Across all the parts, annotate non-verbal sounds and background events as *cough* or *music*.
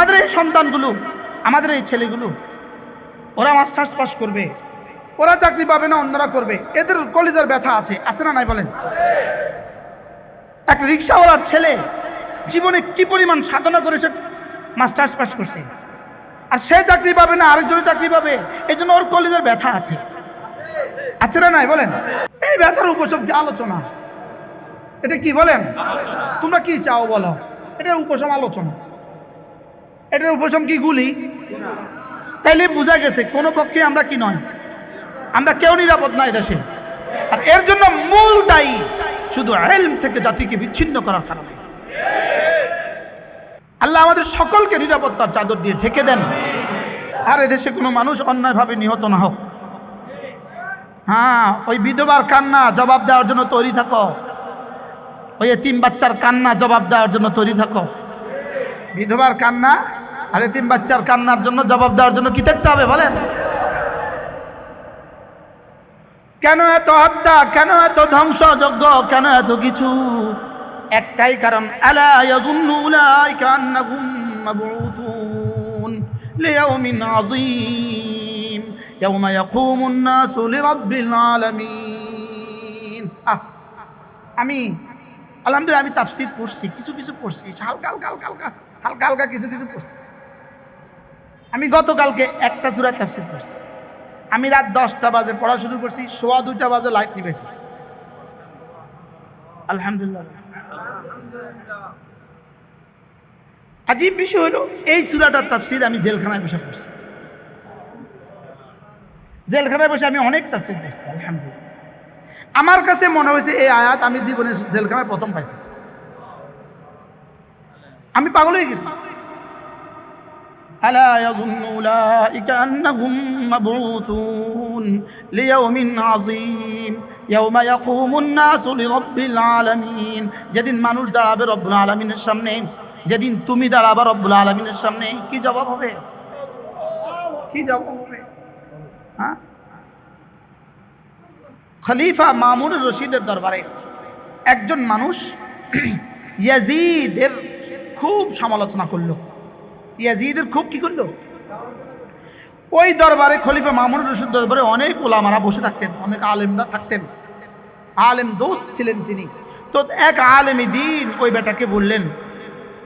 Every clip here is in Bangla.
আমাদের এই সন্তানগুলো, আমাদের এই ছেলেগুলো, ওরা মাস্টার্স পাস করবে। ওরা চাকরি পাবে না, অন্যরা করবে। এদের কলিজার ব্যথা আছে আছে না নাই বলেন? একটা রিক্সাওয়ালার ছেলে জীবনে কি পরিমাণ সাধনা করেছে মাস্টার্স পাস করছে। আর সে চাকরি পাবে না আরেকজনের চাকরি পাবে এই জন্য ওর কলেজের ব্যথা আছে। আছে না নাই বলেন? এই ব্যথার কি আলোচনা? এটা কি বলেন? তোমরা কি চাও বলো? এটা উপশম আলোচনা। এটার উপশম কি গুলি? তাইলে বোঝা গেছে, কোনো পক্ষে আমরা কি নয়। আমরা কেউ নিরাপদ নয় দেশে আর এর জন্য মূল দায়ী শুধু এলম থেকে জাতিকে বিচ্ছিন্ন করার কারণে। আল্লাহ আমাদের সকলকে নিরাপত্তার চাদর দিয়ে ঢেকে দেন। আর এদেশে কোনো মানুষ অন্যায়ভাবে নিহত না হোক। হ্যাঁ ওই বিধবার কান্না জবাব দেওয়ার জন্য তৈরি থাকো। ওই তিন বাচ্চার কান্না জবাব দেওয়ার জন্য তৈরি থাকো। বিধবার কান্না আর তিন বাচ্চার কান্নার জন্য জবাব দেওয়ার জন্য কি থাকতে হবে বলেন? কেন এত হত্যা? কেন এত ধ্বংসযজ্ঞ? কেন এত কিছু? একটাই কারণ আমি, আলহামদুলিল্লাহ আমি তাফসীর পড়ছি, কিছু কিছু পড়ছি, হালকা হালকা হালকা হালকা হালকা কিছু কিছু পড়ছি। আমি গতকালকে একটা সূরার তাফসীর পড়ছি। আমি রাত দশটা বাজে পড়া শুরু করছি, সোয়া দুইটা বাজে লাইট নিবেছি আলহামদুলিল্লাহ। আজীব বিষয় হলো, এই সুরাটার তাফসির আমি জেলখানায় বসে পড়ছি। জেলখানায় বসে আমি অনেক তাফসির পড়ছি, আলহামদুলিল্লাহ। আমার কাছে মনে হয়েছে, এই আয়াত আমি জীবনে জেলখানায় প্রথম পাইছি। আমি পাগল হয়ে গেছি। ألا يظن أولئك أنهم مبعوثون ليوم عظيم يوم يقوم الناس لرب العالمين যেদিন মানুষ দাঁড়াবে রব্বুল আলমিনের সামনে যেদিন তুমি দাঁড়াবে রব্বুল আলমিনের সামনে কি জবাব হবে কি জবাব হবে হ্যাঁ খলিফা মামুন রশিদের দরবারে একজন মানুষ *clears throat* ইয়াজিদের খুব সমালোচনা করলো ইয়াজিদের খুব কি করল? ওই দরবারে খলিফা মামুন রশিদ দরবারে অনেক ওলামারা বসে থাকতেন, অনেক আলেমরা থাকতেন। আলেম দোস্ত ছিলেন তিনি। তো এক আলেমী দিন ওই বেটাকে বললেন,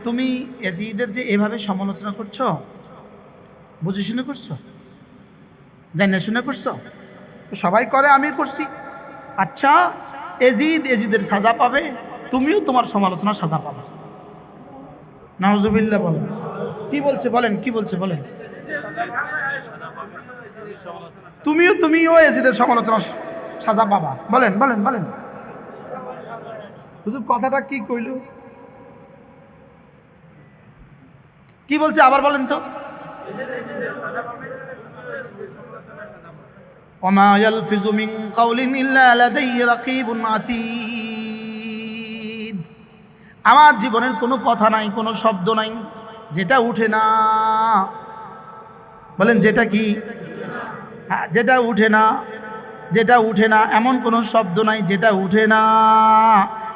তুমি ইয়াজিদের যে এভাবে সমালোচনা করছ, বুঝে শুনে করছ? জানে শুনে করছ? সবাই করে আমি করছি। আচ্ছা এজিদ এজিদের সাজা পাবে, তুমিও তোমার সমালোচনা সাজা পাবে। নাওজুবিল্লাহ বলেন। কি বলছে বলেন কি বলছে বলেন তুমিও তুমিও এজিদের সমালোচনা সাজা পাবা বলেন বলেন বলেন হুজুর কথাটা কি কইল কি বলছে আবার বলেন তো وما يلفظ من قول إلا لديه رقيب عتيد আমার জীবনের কোনো কথা নাই কোনো শব্দ নাই যেটা উঠে না। বলেন, যেটা কি? হ্যাঁ যেটা উঠে না, যেটা উঠে না, এমন কোনো শব্দ নাই, যেটা উঠে না।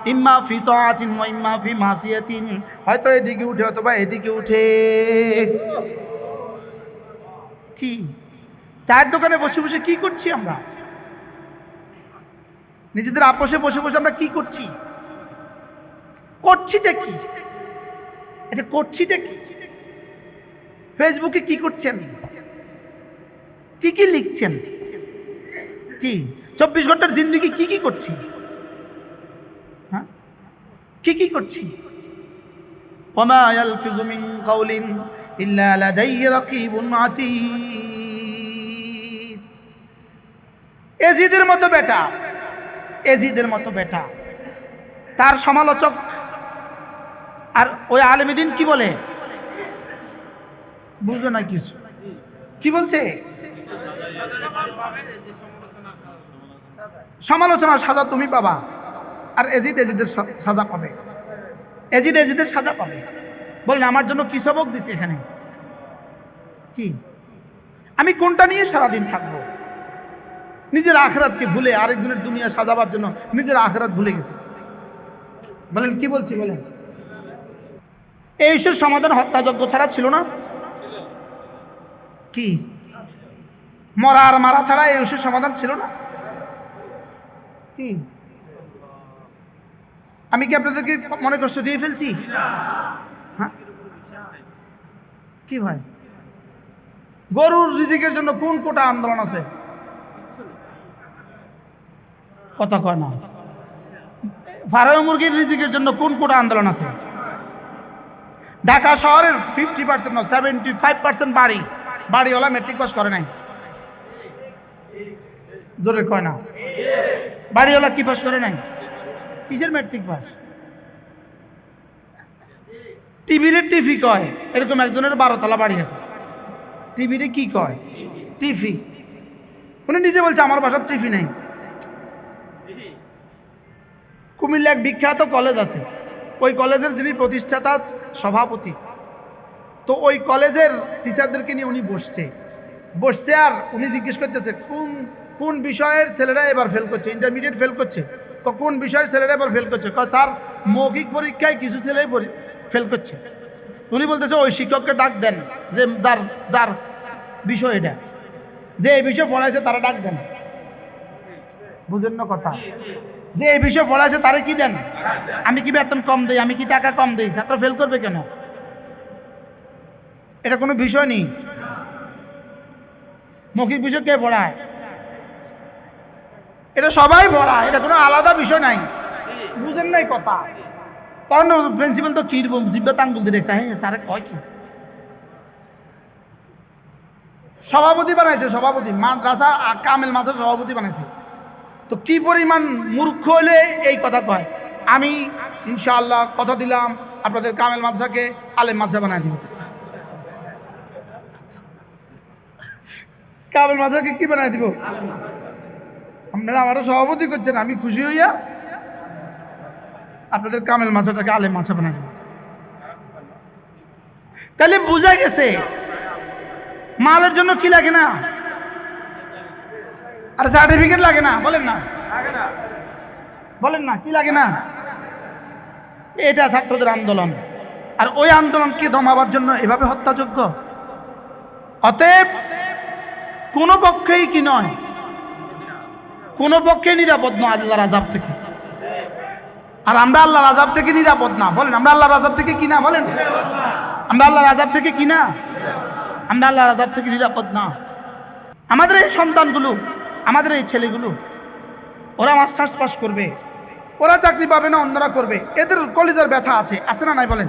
ইম্মা ফি তাআতিন ওয়া ইম্মা ফি মাসিয়াতিন। হয়তো এদিকে উঠে, অথবা এদিকে উঠে। কি? চায়ের দোকানে বসে বসে কি করছি আমরা? নিজেদের আপোষে বসে বসে আমরা কি করছি? করছিটা কি? আচ্ছা করছিটা কি ফেসবুকে কি করছেন কি কি লিখছেন কি চব্বিশ ঘন্টার জিন্দগি কি কি করছি হ্যাঁ কি কি করছি وما يلفظ من قول إلا لديه رقيب عتيد এজিদের মতো বেটা এজিদের মতো বেটা তার সমালোচক আর ওই আলেমিদিন কি বলে? বুঝো না কিছু। কি বলছে? সমালোচনার সাজা তুমি পাবা। আর এজিদ এজিদের সাজা পাবে। এজিদ এজিদের সাজা পাবে। বললেন আমার জন্য কি সবক দিছে এখানে? কি? আমি কোনটা নিয়ে সারাদিন থাকব? নিজের আখরাতকে ভুলে আরেকজনের দুনিয়া সাজাবার জন্য নিজের আখরাত ভুলে গেছে। বলেন, কি বলছি বলেন? এই ইস্যুর সমাধান হত্যাযজ্ঞ ছাড়া ছিল না। কি? মরা আর মারা ছাড়া এই ইস্যুর সমাধান ছিল না? কি? আমি কি আপনাদেরকে মনে কষ্ট দিয়ে ফেলছি? হ্যাঁ? কি ভাই? গরুর রিজিকের জন্য কোন কোটা আন্দোলন আছে? কথা কয় না। ফার্মে মুরগির রিজিকের জন্য কোন কোটা আন্দোলন আছে? ঢাকা শহরের ফিফটি পার্সেন্ট না সেভেন্টি ফাইভ পার্সেন্ট বাড়ি। বাড়িওয়ালা মেট্রিক পাস করে নাই। জোরে কয় না। বাড়িওয়ালা কি পাস করে নাই? কিসের মেট্রিক পাস টিভির টিফি কয়। এরকম একজনের বারোতলা বাড়ি আছে। টিভিতে কি কয়? টিফি উনি নিজে বলছে, আমার বাসার টিফি নেই। কুমিল্লা এক বিখ্যাত কলেজ আছে। কলেজের যিনি প্রতিষ্ঠাতা, সভাপতি। তো ওই কলেজের টিচারদেরকে নিয়ে উনি বসছে। বসছে আর উনি জিজ্ঞেস করতেছে, কোন কোন বিষয়ের ছেলেরা এবার ফেল করছে? ইন্টারমিডিয়েট ফেল করছে? তো কোন বিষয়ের ছেলেরা এবার ফেল করছে? স্যার, মৌখিক পরীক্ষায় কিছু ছেলেই ফেল করছে। উনি বলতেছে, ওই শিক্ষককে ডাক দেন, যে যার যার বিষয় এটা। যে এই বিষয়ে পড়াইছে তারা ডাক দেন। বুঝেন না কথা। যে এই বিষয়ে পড়াইছে, তারা কি দেন? আমি কি বেতন কম দেই? আমি কি টাকা কম দেই? ছাত্র ফেল করবে কেন? এটা কোনো বিষয় নেই। মৌখিক বিষয় কে পড়ায়? এটা সবাই পড়ায়, এটা কোনো আলাদা বিষয় নাই। বুঝেন নাই কথা? তখন প্রিন্সিপাল তো কি জিব্বা তাঙ্গুল দিয়ে দেখছে। হ্যাঁ স্যারে কয় কি? সভাপতি বানাইছে, সভাপতি। মাদ্রাসা কামেল মাথা সভাপতি বানাইছে। তো কি পরিমাণ মূর্খ হলে এই কথা কয়? আমি ইনশাআল্লাহ কথা দিলাম আপনাদের কামেল মাদ্রাসাকে, আলেম মাদ্রাসা বানাই দিব। কামেল মাদ্রাসাকে কি বানাই দিব? আপনারা আমারও সভাপতি করছেন, আমি খুশি হইয়া আপনাদের কামেল মাছাটাকে আলেম মাছা বানাই দিব। তাহলে বোঝা গেছে, মালের জন্য কি লাগে না? আর সার্টিফিকেট লাগে না বলেন না। বলেন না কি লাগে না? এটা ছাত্রদের আন্দোলন। আর ওই আন্দোলনকে দমাবার জন্য এভাবে হত্যাযোগ্য? অতএব কোনো পক্ষেই কি নয় কোনো পক্ষে নিরাপদ নয় আল্লাহর আজাব থেকে। আর আমরা আল্লাহর আজাব থেকে নিরাপদ না। বলেন আমরা আল্লাহর আজাব থেকে কি না? বলেন। আমরা আল্লাহর আজাব থেকে কি না? আমরা আল্লাহর আজাব থেকে নিরাপদ না। আমাদের এই সন্তানগুলো আমাদের এই ছেলেগুলো, ওরা মাস্টার্স পাস করবে, ওরা চাকরি পাবে না অন্যরা করবে। এদের কলিজার ব্যথা আছে আছে না নাই বলেন?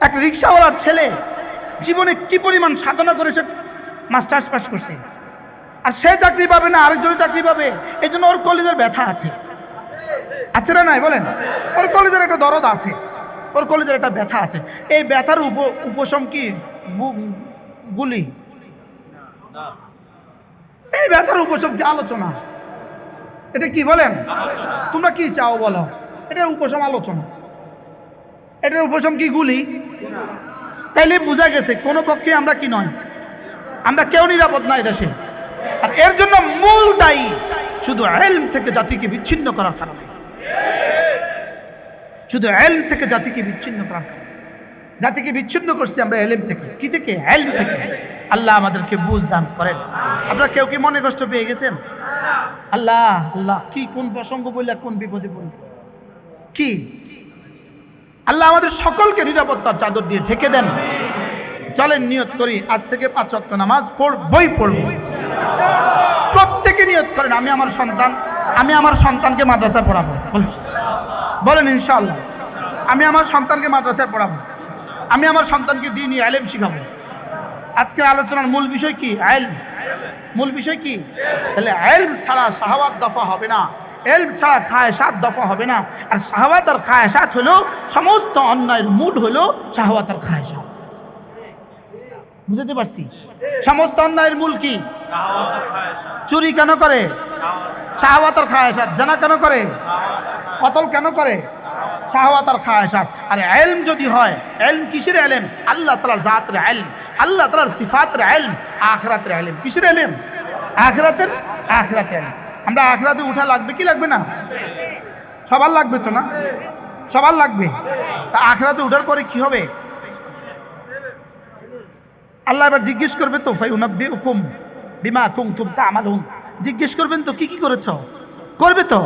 একটা রিক্সাওয়ালার ছেলে জীবনে কি পরিমাণ সাধনা করেছে, মাস্টার্স পাস করছে। আর সে চাকরি পাবে না আরেকজনের চাকরি পাবে এই জন্য ওর কলিজার ব্যথা আছে। আছে না নাই বলেন? ওর কলেজের একটা দরদ আছে, ওর কলেজের একটা ব্যথা আছে। এই ব্যথার উপ, উপশম কি? গুলি? এই ব্যথার উপশম কি? আলোচনা। এটা কি বলেন? তোমরা কি চাও বলো? এটা উপশম আলোচনা। এটার উপশম কি গুলি? তাইলে বোঝা গেছে, কোনো পক্ষে আমরা কি নয়। আমরা কেউ নিরাপদ নয় দেশে আর এর জন্য মূল দায়ী শুধু এলম থেকে জাতিকে বিচ্ছিন্ন করার কারণে। শুধু এলম থেকে জাতিকে বিচ্ছিন্ন করার কারণে। জাতিকে বিচ্ছিন্ন করছি আমরা এলেম থেকে। কি থেকে? এলম থেকে। আল্লাহ আমাদেরকে বুঝ দান করেন। আপনারা কেউ কি মনে কষ্ট পেয়ে গেছেন? আল্লাহ আল্লাহ, কি কোন প্রসঙ্গ বললে, কোন বিপদে পড়ল? কি? আল্লাহ আমাদের সকলকে নিরাপত্তার চাদর দিয়ে ঢেকে দেন। চলেন, নিয়ত করি, আজ থেকে পাঁচ ওয়াক্ত নামাজ পড়, বই পড়ব। প্রত্যেকে নিয়ত করেন, আমি আমার সন্তান, আমি আমার সন্তানকে মাদ্রাসায় পড়াবো। বলেন। ইনশাআল্লাহ। আমি আমার সন্তানকে মাদ্রাসায় পড়াবো। আমি আমার সন্তানকে দিনই আলেম শিখাবো। আজকের আলোচনার মূল বিষয় কি? আইলম মূল বিষয় কি? তাহলে আইলম ছাড়া শাহওয়াত দফা হবে না। এলম ছাড়া খায়সাত দফা হবে না। আর শাহওয়াত আর খায় খায়সাত হলো সমস্ত অন্যায়ের মূল হলো শাহওয়াত আর খায় খায়সাত। বুঝতে পারছি? সমস্ত অন্যায়ের মূল কি? চুরি কেন করে? শাহওয়াত আর খায় খায়সাত। জানা কেন করে? কতল কেন করে? শাহওয়াত আর খায় খায়সাত। আর এলম যদি হয় এলম কিসের এলেম আল্লাহ তালার জাতের এলম আল্লাহ তালার সিফাতের এলম আখরাতের এলম কিসের এলেম আখরাতের আখরাতের এলম আমরা আখরাতে উঠা লাগবে কি লাগবে না? সবার লাগবে তো না? সবার লাগবে। তা আখরাতে উঠার পরে কি হবে? আল্লাহ এবার জিজ্ঞেস করবে তো ফাই উনাব্বি হুকুম বিমা কুম তুম তা আমালুন জিজ্ঞেস করবেন, তো কি কি করেছ? করবে তো।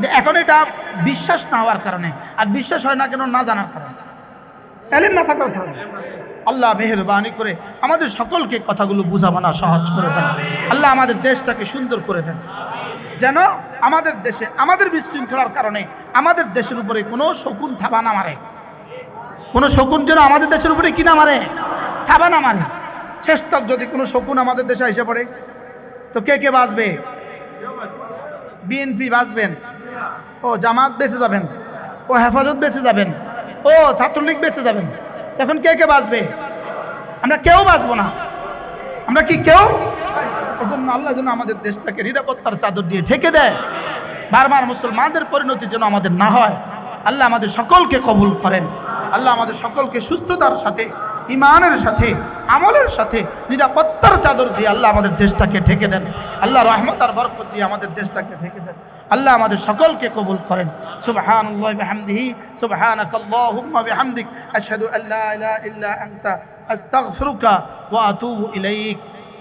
যে এখন এটা বিশ্বাস না হওয়ার কারণে। আর বিশ্বাস হয় না কেন না জানার কারণে। এলেন না থাকার কারণে। আল্লাহ মেহরবানি করে আমাদের সকলকে কথাগুলো বোঝাবানা সহজ করে দেন। আল্লাহ আমাদের দেশটাকে সুন্দর করে দেন। যেন আমাদের দেশে, আমাদের বিশৃঙ্খলার কারণে আমাদের দেশের উপরে কোনো শকুন থাবা না মারে। কোনো শকুন যেন আমাদের দেশের উপরে কি না মারে? থাবা না মারে। শেষ তক যদি কোনো শকুন আমাদের দেশে এসে পড়ে, তো কে কে বাঁচবে? বিএনপি বাঁচবেন। ও জামাত বেঁচে যাবেন। ও হেফাজত বেঁচে যাবেন। ও ছাত্রলীগ বেঁচে যাবেন। তখন কে কে বাঁচবে? আমরা কেউ বাঁচবো না। আমরা কি কেউ? এজন্য আল্লাহ যেন আমাদের দেশটাকে নিরাপত্তার চাদর দিয়ে ঢেকে দেয়। বারবার মুসলমানদের পরিণতি যেন আমাদের না হয়। আল্লাহ আমাদের সকলকে কবুল করেন। আল্লাহ আমাদের সকলকে সুস্থতার সাথে ইমানের সাথে, আমলের সাথে নিরাপত্তার চাদর দিয়ে আল্লাহ আমাদের দেশটাকে ঢেকে দেন। আল্লাহ রহমত আর বরকত দিয়ে আমাদের দেশটাকে ঢেকে দেন। আল্লাহ আমাদের সকলকে কবুল করেন। সুবহানাকাল্লাহুম্মা বিহামদিক, আশহাদু আল্লা ইলাহা ইল্লা আনতা, আস্তাগফিরুকা ওয়া আতুবু ইলাইক।